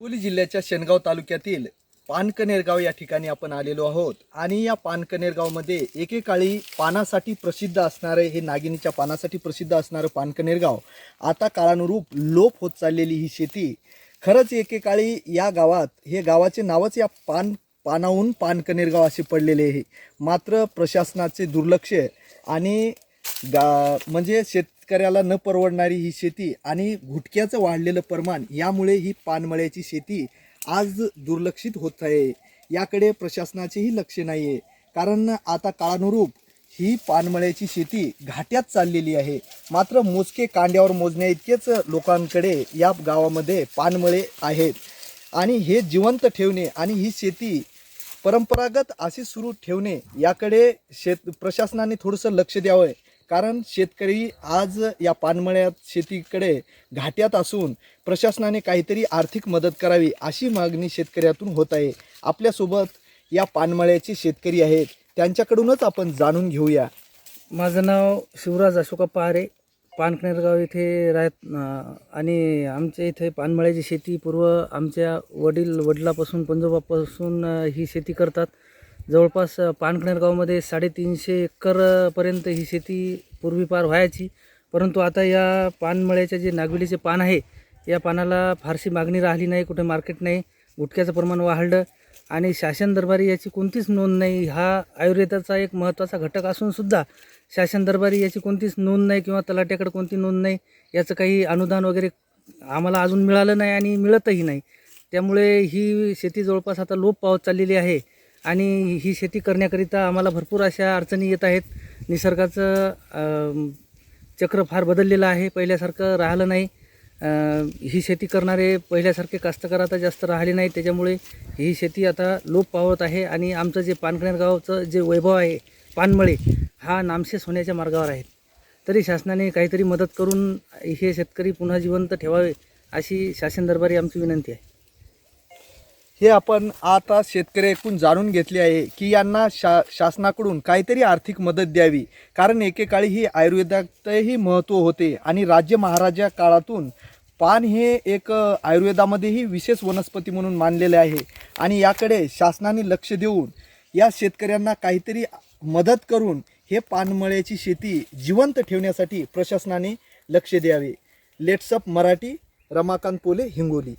हिंगोली जिल्ह्याच्या शेनगाव तालुक्यातील पानकनेरगाव या ठिकाणी आपण आलेलो आहोत. आणि या पानकनेरगावमध्ये एकेकाळी पानासाठी प्रसिद्ध असणारे हे नागिनीच्या पानासाठी प्रसिद्ध असणारं पानकनेरगाव आता काळानुरूप लोप होत चाललेली ही शेती. खरंच एकेकाळी या गावात हे गावाचे नावच या पान पानाहून पानकनेरगाव असे पडलेले आहे. मात्र प्रशासनाचे दुर्लक्ष आणि गा म्हणजे शेत शेतकऱ्याला न परवडणारी ही शेती आणि घुटक्याचं वाढलेलं प्रमाण यामुळे ही पानमळ्याची शेती आज दुर्लक्षित होत आहे. याकडे प्रशासनाचेही लक्ष नाही आहे कारण आता काळानुरूप ही पानमळ्याची शेती घाट्यात चाललेली आहे. मात्र मोजके कांड्यावर मोजण्या इतकेच लोकांकडे या गावामध्ये पानमळे आहेत. आणि हे जिवंत ठेवणे आणि ही शेती परंपरागत अशी सुरू ठेवणे याकडे शेत प्रशासनाने थोडंसं लक्ष द्यावं. कारण शेतकरी आज या पानमळ्यात शेतीकडे घाट्यात असून प्रशासनाने काहीतरी आर्थिक मदत करावी अशी मागणी शेतकऱ्यातून होत आहे. आपल्यासोबत या पानमळ्याचे शेतकरी आहेत. त्यांच्याकडूनच आपण जाणून घेऊया. माझं नाव शिवराज अशोका पहारे पानकनेरगाव इथे राहत आणि आमच्या इथे पानमळ्याची शेती पूर्व आमच्या वडील वडिलापासून पंजोबापासून ही शेती करतात. जवळपास पानखणेर गावामध्ये साडेतीनशे एकरपर्यंत ही शेती पूर्वीपार व्हायची. परंतु आता या पानमळ्याचे जे नागवेलीचे पान आहे या पानाला फारशी मागणी राहिली नाही कुठे मार्केट नाही गुटख्याचं प्रमाण वाढलं आणि शासन दरबारी याची कोणतीच नोंद नाही. हा आयुर्वेदाचा एक महत्त्वाचा घटक असूनसुद्धा शासन दरबारी याची कोणतीच नोंद नाही किंवा तलाट्याकडे कोणती नोंद नाही याचं काही अनुदान वगैरे आम्हाला अजून मिळालं नाही आणि मिळतही नाही. त्यामुळे ही शेती जवळपास आता लोप पावत चाललेली आहे. आणि ही शेती करण्याकरिता आम्हाला भरपूर अशा अडचणी येत आहेत. निसर्गाचं चक्र फार बदललेलं आहे. पहिल्यासारखं राहिलं नाही. ही शेती करणारे पहिल्यासारखे कास्तकार आता जास्त राहिले नाही त्याच्यामुळे ही शेती आता लोप पावत आहे आणि आमचं जे पानकणेर गावचं जे वैभव आहे पानमळे हा नामशेष होण्याच्या मार्गावर आहेत तरी शासनाने काहीतरी मदत करून हे शेतकरी पुन्हा जिवंत ठेवावे अशी शासन दरबारी आमची विनंती आहे. हे आपण आता शेतकरी ऐकून जाणून घेतले आहे की यांना शा शासनाकडून काहीतरी आर्थिक मदत द्यावी. कारण एकेकाळी ही आयुर्वेदातही महत्त्व होते आणि राज्य महाराजा काळातून पान हे एक आयुर्वेदामध्येही विशेष वनस्पती म्हणून मानलेले आहे. आणि याकडे शासनाने लक्ष देऊन या शेतकऱ्यांना काहीतरी मदत करून हे पानमळ्याची शेती जिवंत ठेवण्यासाठी प्रशासनाने लक्ष द्यावे. लेट्सअप मराठी रमाकांत पोले हिंगोली.